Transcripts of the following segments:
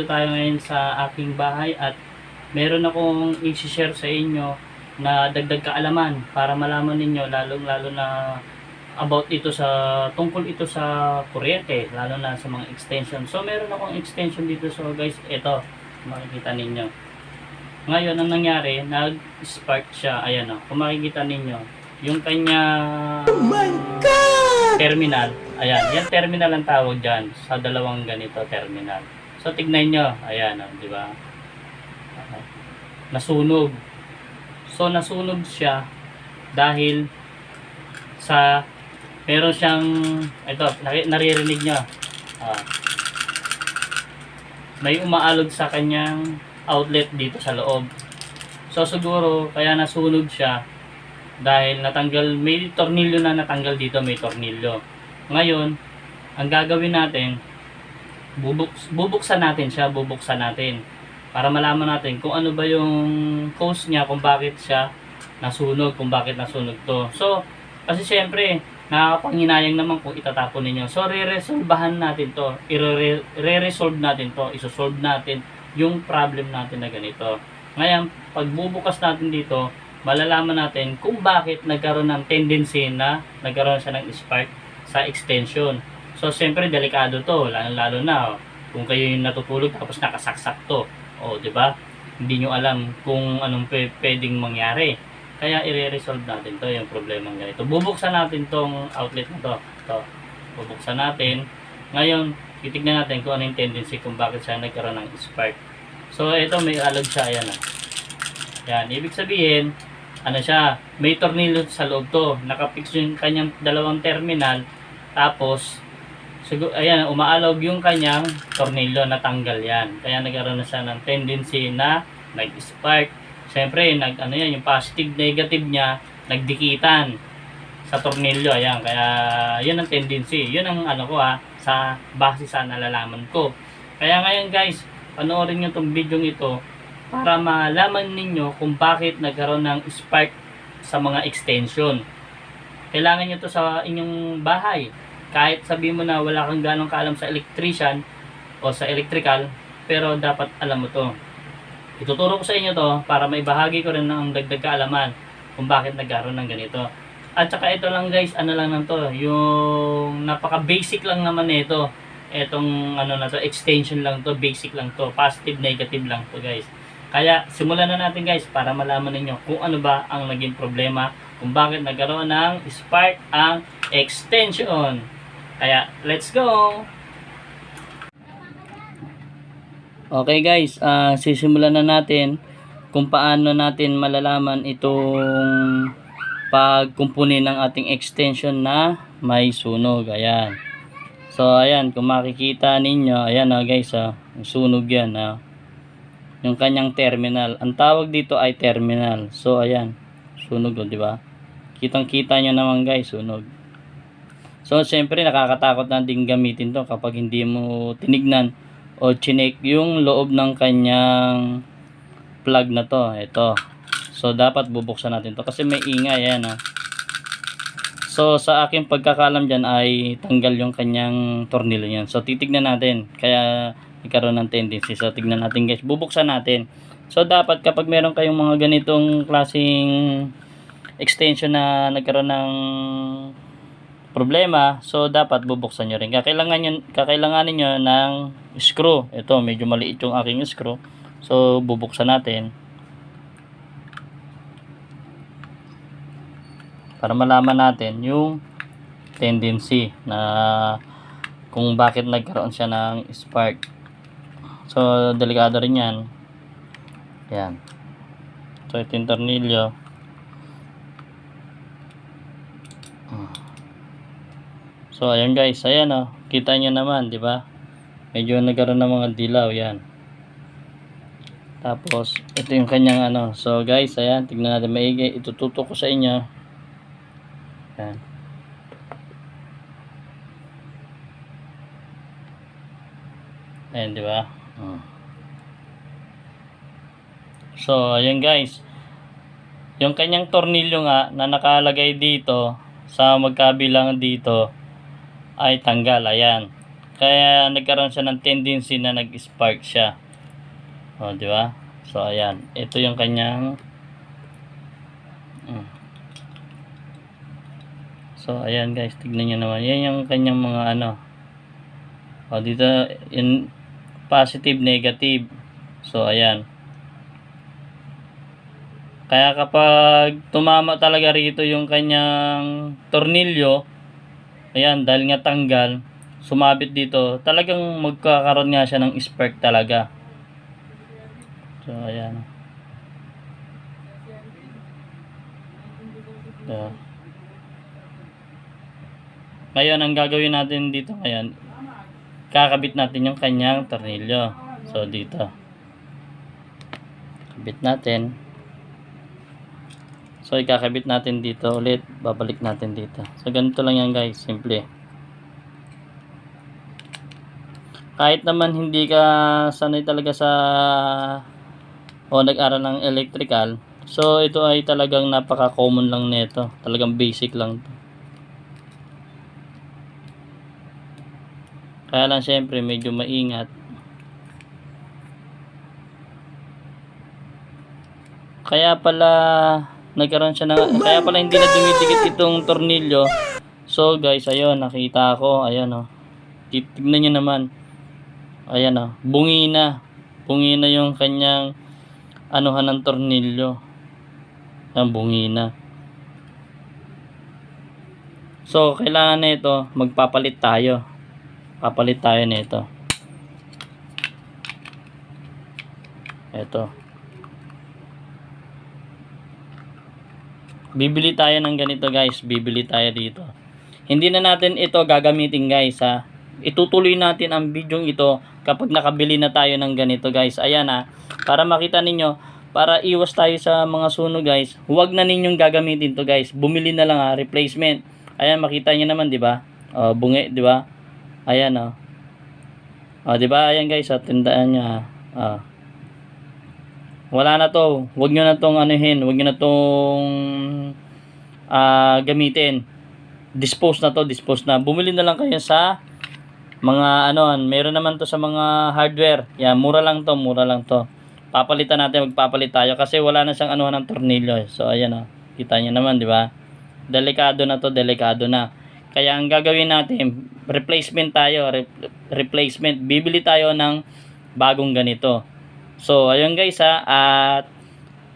ayun guys, at andito tayo ngayon sa aking bahay at meron akong i-share sa inyo na dagdag kaalaman para malaman ninyo lalong lalo na about ito sa tungkol ito sa kuryente lalo na sa mga extension. So meron akong extension dito so guys, ito makikita ninyo. Ngayon ang nangyari, nag-spark siya. Ayan o, kung makikita ninyo, yung kanya terminal. Ayan, yan terminal ang tawag dyan sa dalawang ganito terminal. So tignan nyo, ayan o, di ba? Nasunog. So nasunog siya dahil sa meron siyang ito, nari- naririnig nyo. Ah, may umaalog sa kanyang outlet dito sa loob. So siguro kaya nasunog siya dahil natanggal may tornilyo na natanggal dito may tornilyo. Ngayon, ang gagawin natin bubuks, bubuksan natin siya, bubuksan natin para malaman natin kung ano ba yung cause niya, kung bakit siya nasunog, kung bakit nasunog to. So, kasi syempre, nakakapanghinayang naman kung itatapon ninyo. So, re-resolvahan natin to. I-re-resolve natin to. Isosolve natin yung problem natin na ganito. Ngayon, pag bubukas natin dito, malalaman natin kung bakit nagkaroon ng tendency na nagkaroon siya ng spark sa extension. So, siyempre, delikado to. Lalo-lalo na, oh, kung kayo yung natutulog tapos nakasaksak to. O, di ba? Hindi nyo alam kung anong pwe- pwedeng mangyari. Kaya, i-resolve natin to yung problema ganito. Bubuksan natin tong outlet na to. to. Bubuksan natin. Ngayon, titignan natin kung ano yung tendency kung bakit siya nagkaroon ng spark. So, ito may alog siya. Ayan, ah. Yan, ibig sabihin, ano siya, may tornilyo sa loob to. Nakapix yung kanyang dalawang terminal. Tapos, siguro, ayan, umaalog yung kanyang tornilyo, natanggal yan. Kaya nagkaroon na siya ng tendency na nag-spark. Siyempre, nag, ano yan, yung positive, negative niya, nagdikitan sa tornilyo. Ayan, kaya yun ang tendency. Yun ang ano ko ha, sa base sa nalalaman ko. Kaya ngayon guys, panoorin nyo itong video ito para malaman ninyo kung bakit nagkaroon ng spark sa mga extension. Kailangan nyo to sa inyong bahay. Kahit sabi mo na wala kang ganong kaalam sa electrician o sa electrical, pero dapat alam mo to. Ituturo ko sa inyo to para maibahagi ko rin ng dagdag kaalaman kung bakit nagkaroon ng ganito. At saka ito lang guys, ano lang lang to, yung napaka basic lang naman nito. Etong ano na to, extension lang to, basic lang to, positive, negative lang to guys. Kaya simulan na natin guys para malaman ninyo kung ano ba ang naging problema, kung bakit nagkaroon ng spark ang extension. Kaya let's go! Okay guys, ah sisimulan na natin kung paano natin malalaman itong pagkumpuni ng ating extension na may sunog. Ayan. So, ayan, kung makikita ninyo, ayan na guys, ah, sunog yan. Ah. Yung kanyang terminal. Ang tawag dito ay terminal. So, ayan, sunog, oh, di ba? Kitang-kita nyo naman guys, sunog. So, siyempre, nakakatakot na din gamitin to kapag hindi mo tinignan o chinek yung loob ng kanyang plug na to. Ito. So, dapat bubuksan natin to kasi may ingay. Ayan, ah. So, sa aking pagkakalam dyan ay tanggal yung kanyang tornilyo niyan. So, titignan natin. Kaya, nagkaroon ng tendency. So, tignan natin guys. Bubuksan natin. So, dapat kapag meron kayong mga ganitong klaseng extension na nagkaroon ng problema, so dapat bubuksan nyo rin. Kakailangan nyo, kakailanganin nyo ng screw. Ito, medyo maliit yung aking screw. So, bubuksan natin. Para malaman natin yung tendency na kung bakit nagkaroon siya ng spark. So, delikado rin yan. Yan. So, ito yung tornilyo. So, ayan guys. Ayan. Oh. Kita nyo naman, di ba? Medyo nagkaroon ng mga dilaw. Yan. Tapos, ito yung kanyang ano. So, guys, ayan. Tignan natin maigi. Itututo ko sa inyo. Yan. Ayan, di ba? Hmm. So, ayan guys. Yung kanyang tornilyo nga na nakalagay dito sa magkabilang dito ay tanggal. Ayan. Kaya nagkaroon siya ng tendency na nag-spark siya. O, di ba? So, ayan. Ito yung kanyang Mm. So, ayan guys, tignan nyo naman. Yan yung kanyang mga ano. O, dito, in positive, negative. So, ayan. Kaya kapag tumama talaga rito yung kanyang tornilyo, ayan, dahil nga tanggal, sumabit dito, talagang magkakaroon nga siya ng spark talaga. So, ayan. So, ngayon, ang gagawin natin dito ngayon, kakabit natin yung kanyang tornilyo. So, dito. Kabit natin. So, ikakabit natin dito ulit. Babalik natin dito. So, ganito lang yan guys. Simple. Kahit naman hindi ka sanay talaga sa o nag-aral ng electrical. So, ito ay talagang napaka-common lang nito. Talagang basic lang to. Kaya lang syempre medyo maingat. Kaya pala nagkaroon siya ng kaya pala hindi na dumidikit itong tornilyo. So guys, ayun nakita ko, ayan oh. Tignan niyo naman. Ayan oh, bungi na. Bungi na yung kanyang anuhan ng tornilyo. Ang bungi na. So, kailangan na ito, magpapalit tayo. Papalit tayo nito. Ito. Bibili tayo ng ganito guys. Bibili tayo dito. Hindi na natin ito gagamitin guys ha. Itutuloy natin ang video ito kapag nakabili na tayo ng ganito guys. Ayan ha. Para makita ninyo, para iwas tayo sa mga sunog guys, huwag na ninyong gagamitin to guys. Bumili na lang ha, replacement. Ayan, makita niyo naman, di ba? Oh, bungi, di ba? Ayan, oh. Oh, di ba? Ayan, guys, oh, tindaan niya. ha. Oh. Wala na to. Huwag niyo na tong anuhin, huwag niyo na tong ah, gamitin. Dispose na to, dispose na. Bumili na lang kayo sa mga ano, meron naman to sa mga hardware. Yan, mura lang to, mura lang to. Papalitan natin, magpapalit tayo kasi wala na siyang anuhan ng tornilyo. eh. So ayan oh. Kita niyo naman, di ba? Delikado na to, delikado na. Kaya ang gagawin natin, replacement tayo, re- replacement. Bibili tayo ng bagong ganito. So, ayun guys ha, at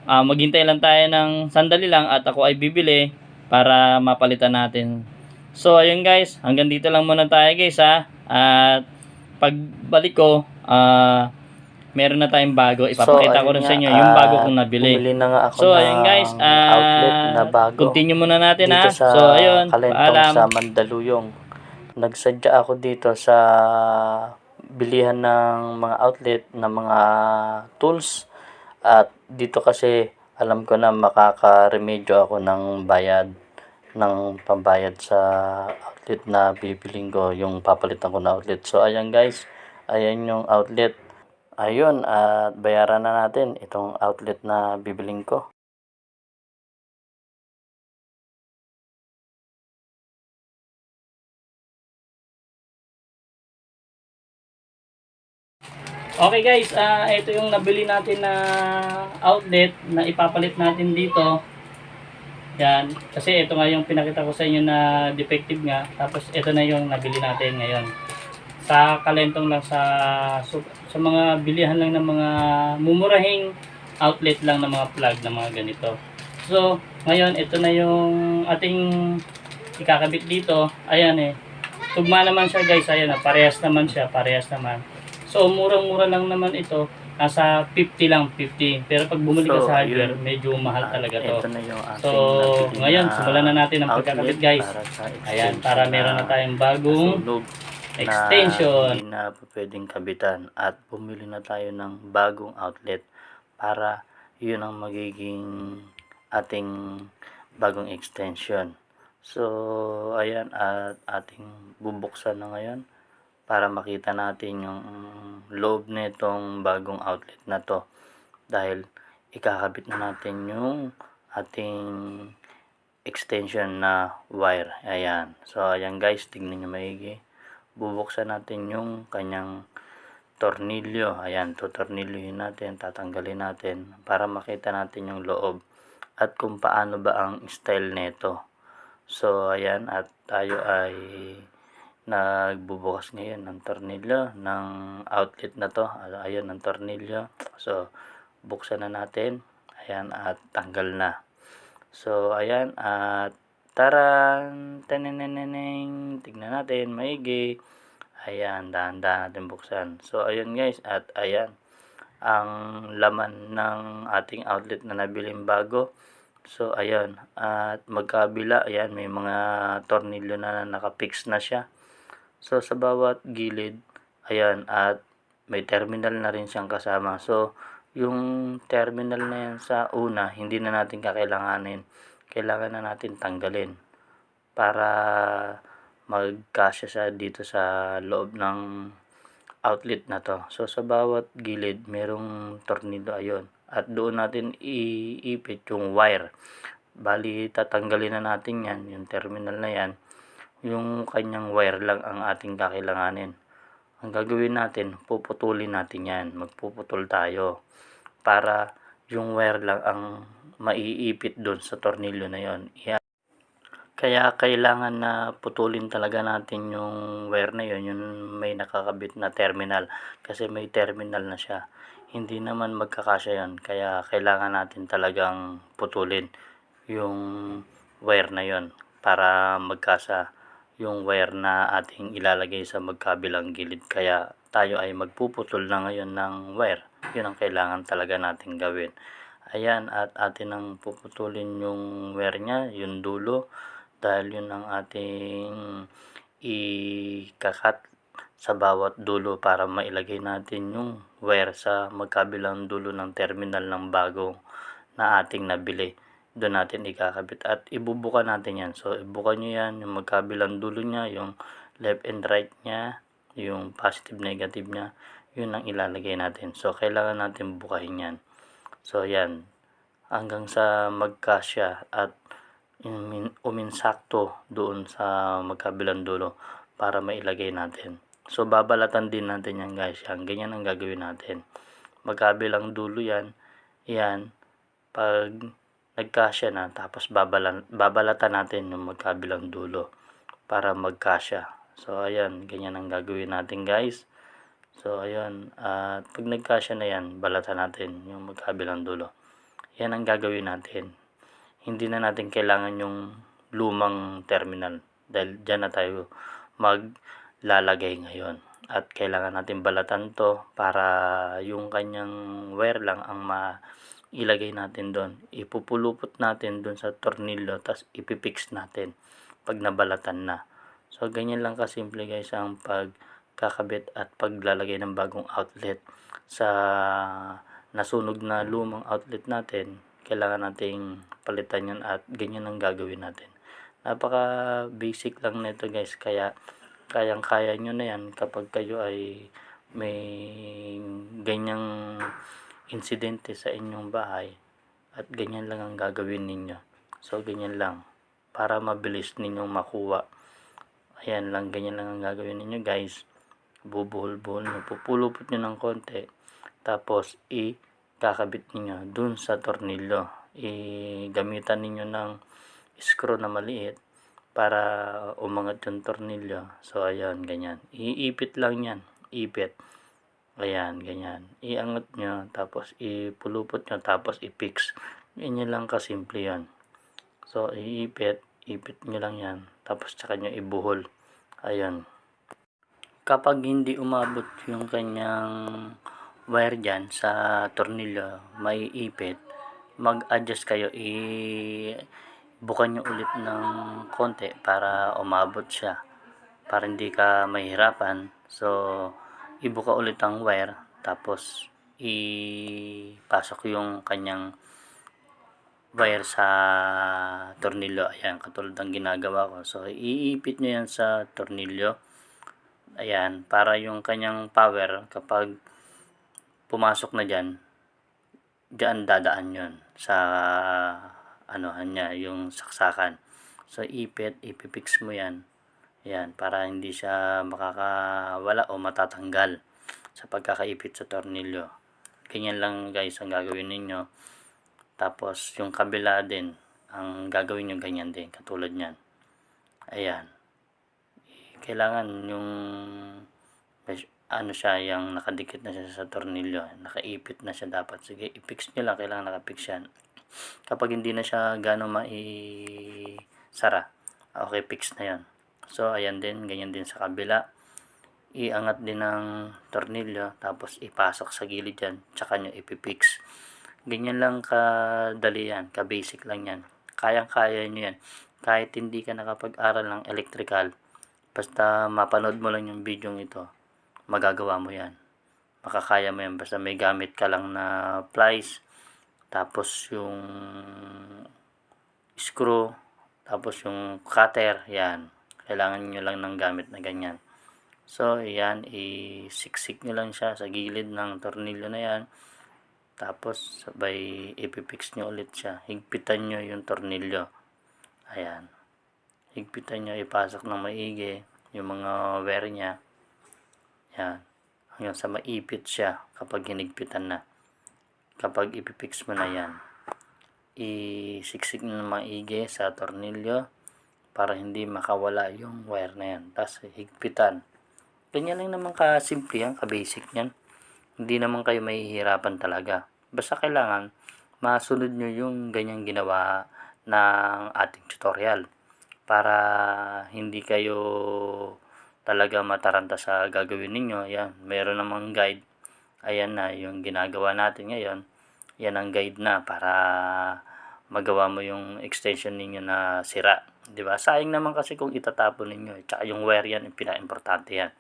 ah, maghintay lang tayo ng sandali lang at ako ay bibili para mapalitan natin. So, ayun guys, hanggang dito lang muna tayo guys ha. At pagbalik ko, ah, meron na tayong bago. Ipapakita ko rin sa inyo yung bago kong nabili. Bumili na nga ako So, ayun guys, ah, outlet na bago. continue muna natin ha. sa So, ayun, paalam. sa Mandaluyong. Nagsadya ako dito sa bilihan ng mga outlet ng mga tools at dito kasi alam ko na makakaremedyo ako ng bayad ng pambayad sa outlet na bibiling ko yung papalitan ko na outlet. So ayan guys, ayan yung outlet. Ayun at bayaran na natin itong outlet na bibiling ko. Okay guys, ah ito yung nabili natin na outlet na ipapalit natin dito. Yan. Kasi ito nga yung pinakita ko sa inyo na defective nga. Tapos ito na yung nabili natin ngayon. Sa kalentong lang sa sa, mga bilihan lang ng mga mumurahing outlet lang ng mga plug na mga ganito. So, ngayon ito na yung ating ikakabit dito. Ayan eh. Tugma naman siya guys. Ayan na. Parehas naman siya. Parehas naman. So, murang-mura lang naman ito. Nasa 50 lang, 50. Pero pag bumili ka So, sa hardware, yun. medyo mahal talaga to. Ito na yung So, ngayon, simulan na natin ang pagkakabit guys. para Ayan, para meron na tayong bagong extension. na hindi na pwedeng kabitan at bumili na tayo ng bagong outlet para yun ang magiging ating bagong extension. So, ayan at ating bubuksan na ngayon para makita natin yung loob nitong bagong outlet na to dahil ikakabit na natin yung ating extension na wire. Ayan. So, ayan guys, tignan nyo maigi. bubuksan natin yung kanyang tornilyo. Ayan, tutornilyohin natin, tatanggalin natin para makita natin yung loob at kung paano ba ang style nito. So, ayan, at tayo ay nagbubukas ngayon ng tornilyo ng outlet na to. Ayun, ng tornilyo. So, buksan na natin. Ayan, at tanggal na. So, ayan, at taran, taneneneneng, tignan natin, maigi. Ayan, dahan-dahan natin buksan. So, ayun guys, at ayan, ang laman ng ating outlet na nabiling bago. So, ayan, at magkabila, ayan, may mga tornilyo na nakapix na siya. So, sa bawat gilid, ayan, at may terminal na rin siyang kasama. So, yung terminal na yan sa una, hindi na natin kakailanganin. Kailangan na natin tanggalin para magkasya siya dito sa loob ng outlet na to. So, sa bawat gilid, merong tornilyo ayon. At doon natin iipit yung wire. Bali, tatanggalin na natin yan, yung terminal na yan. Yung kanyang wire lang ang ating kakailanganin. Ang gagawin natin, puputulin natin yan. Magpuputol tayo para yung wire lang ang maiipit doon sa tornilyo na yon. Kaya kailangan na putulin talaga natin yung wire na yon, yung may nakakabit na terminal kasi may terminal na siya. Hindi naman magkakasya yon, kaya kailangan natin talagang putulin yung wire na yon para magkasa yung wire na ating ilalagay sa magkabilang gilid. Kaya tayo ay magpuputol na ngayon ng wire. Yun ang kailangan talaga natin gawin. Ayan, at atin ang puputulin yung wire niya, yung dulo, dahil yun ang ating ikakat sa bawat dulo para mailagay natin yung wire sa magkabilang dulo ng terminal ng bago na ating nabili. Doon natin ikakabit at ibubuka natin yan. So, ibuka nyo yan, yung magkabilang dulo niya, yung left and right niya, yung positive negative niya, yun ang ilalagay natin. So, kailangan natin bukahin yan. So, yan. Hanggang sa magkasya at umin, uminsakto doon sa magkabilang dulo para mailagay natin. So, babalatan din natin yan guys. Yan, ganyan ang gagawin natin. Magkabilang dulo yan. Yan. Pag nagkasya na, tapos babalan, babalatan natin yung magkabilang dulo para magkasya. So, ayan. Ganyan ang gagawin natin guys. So, ayan. At pag nagkasya na yan, balatan natin yung magkabilang dulo. Yan ang gagawin natin. Hindi na natin kailangan yung lumang terminal dahil dyan na tayo maglalagay ngayon. At kailangan natin balatan to para yung kanyang wire lang ang mailagay natin doon. Ipupulupot natin doon sa tornilyo tapos ipipix natin pag nabalatan na. So, ganyan lang kasimple guys ang pagkakabit at paglalagay ng bagong outlet sa nasunog na lumang outlet natin. Kailangan nating palitan yan at ganyan ang gagawin natin. Napaka basic lang nito guys kaya kayang kaya nyo na yan kapag kayo ay may ganyang insidente sa inyong bahay at ganyan lang ang gagawin ninyo. So, ganyan lang para mabilis ninyong makuha. Ayan lang, ganyan lang ang gagawin ninyo guys. Bubuhol-buhol nyo, pupulupot nyo ng konti. Tapos, i-kakabit ninyo dun sa tornilyo. I-gamitan ninyo ng screw na maliit para umangat yung tornilyo. So, ayan, ganyan. Iipit lang yan. Ipit. Ayan, ganyan. Iangat nyo, tapos ipulupot nyo, tapos ipix. Ganyan lang kasimple yan. So, iipit, ipit nyo lang yan. Tapos, tsaka nyo ibuhol. Ayan. Kapag hindi umabot yung kanyang wire dyan sa tornilyo, may ipit, mag-adjust kayo, i bukan nyo ulit ng konti para umabot siya para hindi ka mahirapan so ibuka ulit ang wire tapos ipasok yung kanyang wire sa tornilyo ayan katulad ng ginagawa ko so iipit nyo yan sa tornilyo ayan para yung kanyang power kapag pumasok na dyan dyan dadaan yun sa ano niya, yung saksakan. So, ipit, ipipix mo yan. Yan, para hindi siya makakawala o matatanggal sa pagkakaipit sa tornilyo. Ganyan lang guys ang gagawin ninyo. Tapos yung kabila din, ang gagawin nyo ganyan din, katulad niyan. Ayan. Kailangan yung ano siya, yung nakadikit na siya sa tornilyo, nakaipit na siya dapat. Sige, i-fix nyo lang, kailangan nakapix yan. Kapag hindi na siya gano'ng mai-sara, okay, fix na yan. So, ayan din, ganyan din sa kabila. Iangat din ng tornilyo, tapos ipasok sa gilid yan, tsaka nyo ipipix. Ganyan lang kadali yan, ka-basic lang yan. Kayang-kaya nyo yan. Kahit hindi ka nakapag-aral ng electrical, basta mapanood mo lang yung video ito, magagawa mo yan. Makakaya mo yan, basta may gamit ka lang na plies, tapos yung screw, tapos yung cutter, yan. Kailangan nyo lang ng gamit na ganyan. So, yan, isiksik nyo lang siya sa gilid ng tornilyo na yan. Tapos, sabay ipipix nyo ulit siya. Higpitan nyo yung tornilyo. Ayan. Higpitan nyo, ipasok ng maigi yung mga wire niya. Yan. Hanggang sa maipit siya kapag hinigpitan na. Kapag ipipix mo na yan. Isiksik ng maigi sa tornilyo para hindi makawala yung wire na yan. Tapos higpitan. Ganyan lang naman ka-simple yan, ka-basic yan. Hindi naman kayo mahihirapan talaga. Basta kailangan masunod nyo yung ganyang ginawa ng ating tutorial para hindi kayo talaga mataranta sa gagawin ninyo. Yan, meron namang guide. Ayan na yung ginagawa natin ngayon. Yan ang guide na para magawa mo yung extension ninyo na sira. 'Di ba? Sayang naman kasi kung itatapon ninyo. Tsaka yung wire yan, pinaka-importante yan.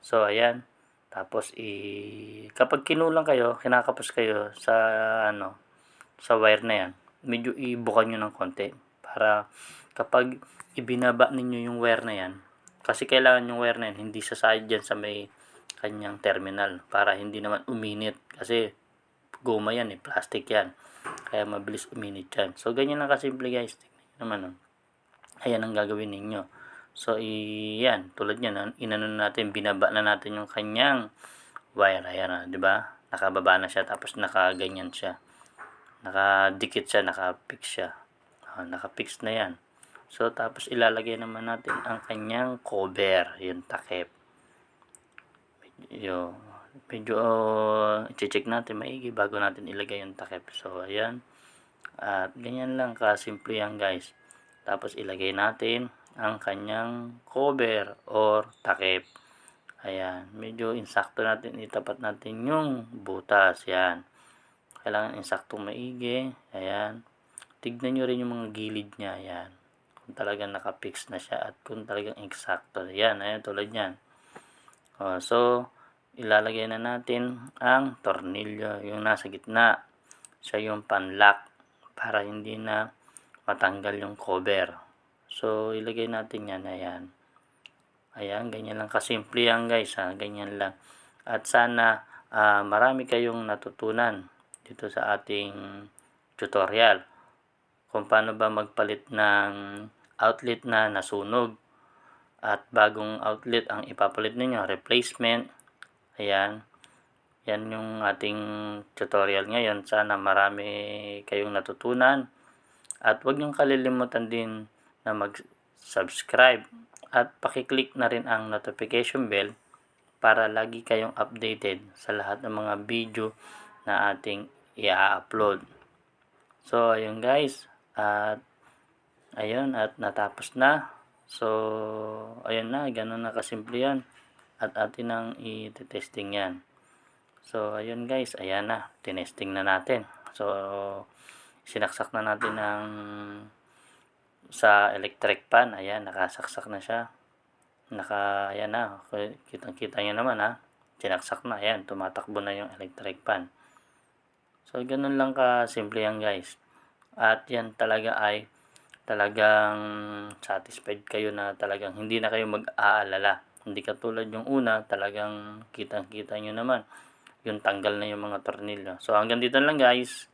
So, ayan. Tapos, i kapag kinulang kayo, kinakapos kayo sa, ano, sa wire na yan, medyo ibukan nyo ng konti. Para kapag ibinaba ninyo yung wire na yan, kasi kailangan yung wire na yan, hindi sasayad dyan sa may kanyang terminal. Para hindi naman uminit. Kasi, goma yan eh, plastic yan. Kaya mabilis uminit yan. So, ganyan lang kasimple guys. Tingnan naman. Oh. Ayan ang gagawin ninyo. So, iyan, tulad yan, inano natin, binaba na natin yung kanyang wire. Ayan, ah, di ba? Nakababa na siya, tapos nakaganyan siya. Nakadikit siya, nakapix siya. Ah, nakapix na yan. So, tapos ilalagay naman natin ang kanyang cover, yung takip. Medyo, medyo uh, check natin maigi bago natin ilagay yung takip. So, ayan. At ganyan lang kasimple yan guys. Tapos ilagay natin ang kanyang cover or takip. Ayan, medyo insakto natin, itapat natin yung butas. Yan. Kailangan insakto maigi. Ayan. Tignan nyo rin yung mga gilid niya. Ayan. Kung talagang nakapix na siya at kung talagang eksakto. Ayan, ayan tulad yan. O, so, ilalagay na natin ang tornilyo, yung nasa gitna. Siya yung panlock para hindi na matanggal yung cover. So, ilagay natin yan. Ayan. Ayan, ganyan lang kasimple yan guys. Ha? Ganyan lang. At sana ah, marami kayong natutunan dito sa ating tutorial. Kung paano ba magpalit ng outlet na nasunog. At bagong outlet ang ipapalit ninyo. Replacement. Ayan. Yan yung ating tutorial ngayon. Sana marami kayong natutunan. At huwag niyong kalilimutan din na mag-subscribe at pakiclick na rin ang notification bell para lagi kayong updated sa lahat ng mga video na ating i-upload. So, ayun guys. At, ayun, at natapos na. So, ayun na. Ganun na kasimple yan. At atin ang i-testing yan. So, ayun guys. Ayan na. Tinesting na natin. So, sinaksak na natin ng sa electric pan. Ayan, nakasaksak na siya. Naka, ayan na. Kitang-kita nyo naman ha. Sinaksak na. Ayan, tumatakbo na yung electric pan. So, ganun lang ka simple yan guys. At yan talaga ay talagang satisfied kayo na talagang hindi na kayo mag-aalala. Hindi katulad yung una, talagang kitang-kita nyo naman. Yung tanggal na yung mga tornilyo. So, hanggang dito lang guys.